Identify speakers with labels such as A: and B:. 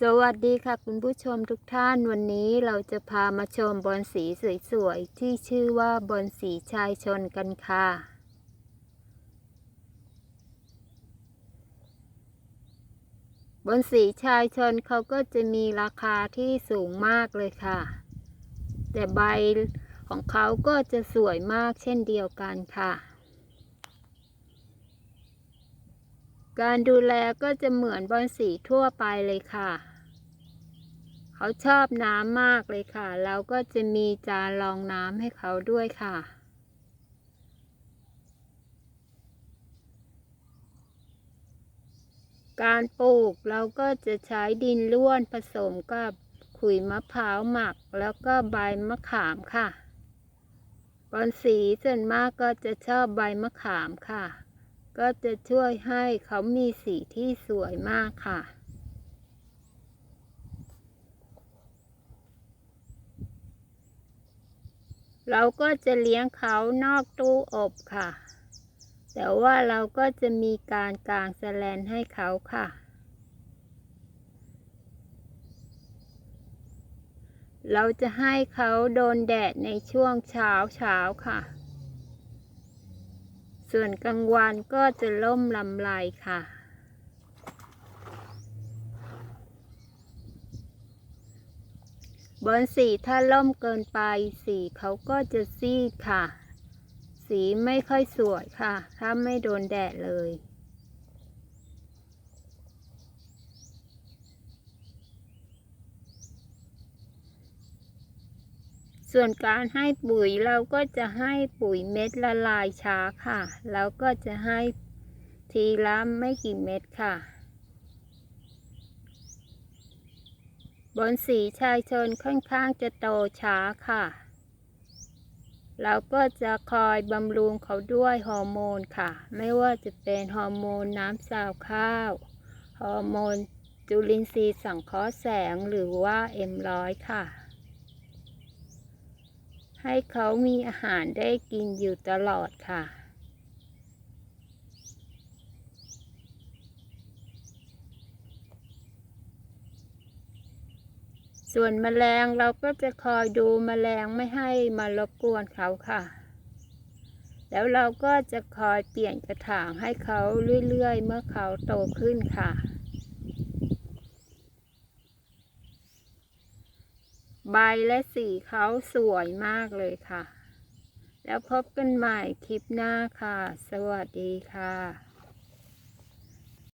A: สวัสดีค่ะคุณผู้ชมทุกท่านวันนี้เราจะพามาชมบอลสีสวยๆ ที่ชื่อว่าบอลสีชายชนกันค่ะบนสีชายชนเขาก็จะมีราคาที่สูงมากเลยค่ะ แต่ใบของเขาก็จะสวยมากเช่นเดียวกันค่ะ การดูแลก็จะเหมือนบอนสีทั่วไปเลยค่ะ เขาชอบน้ำมากเลยค่ะแล้วก็จะมีจานรองน้ำให้เขาด้วยค่ะ การปลูกเราก็จะใช้ดินร่วนผสมกับขุยมะพร้าวหมักแล้วก็ใบมะขามค่ะบอนสีส่วนมากก็จะชอบใบมะขามค่ะ ก็จะช่วยให้เขามีสีที่สวยมากค่ะ เราก็จะเลี้ยงเขานอกตู้อบค่ะ แต่ว่าเราก็จะมีการกางแสลนให้เขาค่ะ เราจะให้เขาโดนแดดในช่วงเช้าเช้าค่ะ ส่วนกลางวันก็จะล่มลำลายค่ะ บนสีถ้าล่มเกินไปสีเขาก็จะซีดค่ะ สีไม่ค่อยสวยค่ะ ถ้าไม่โดนแดดเลย ส่วนการให้ปุ๋ยเราก็จะให้ปุ๋ยเม็ดละลายช้าค่ะ แล้วก็จะให้ทีละไม่กี่เม็ดค่ะ บนสีชายชนค่อนข้างจะโตช้าค่ะ เราก็จะคอยบำรุงเขาด้วยฮอร์โมนค่ะ ไม่ว่าจะเป็นฮอร์โมนน้ำสาวข้าว ฮอร์โมนจุลินทรีย์สังเคราะห์แสงหรือว่าเอ็มร้อยค่ะ ให้เขามีอาหารได้กินอยู่ตลอดค่ะ ส่วนแมลงเราก็จะคอยดูแมลงไม่ให้มารบกวนเขาค่ะ แล้วเราก็จะคอยเปลี่ยนกระถางให้เขาเรื่อยๆ เมื่อเขาโตขึ้นค่ะ ใบและสีเขาสวยมากเลยค่ะ แล้วพบกันใหม่คลิปหน้าค่ะ สวัสดีค่ะ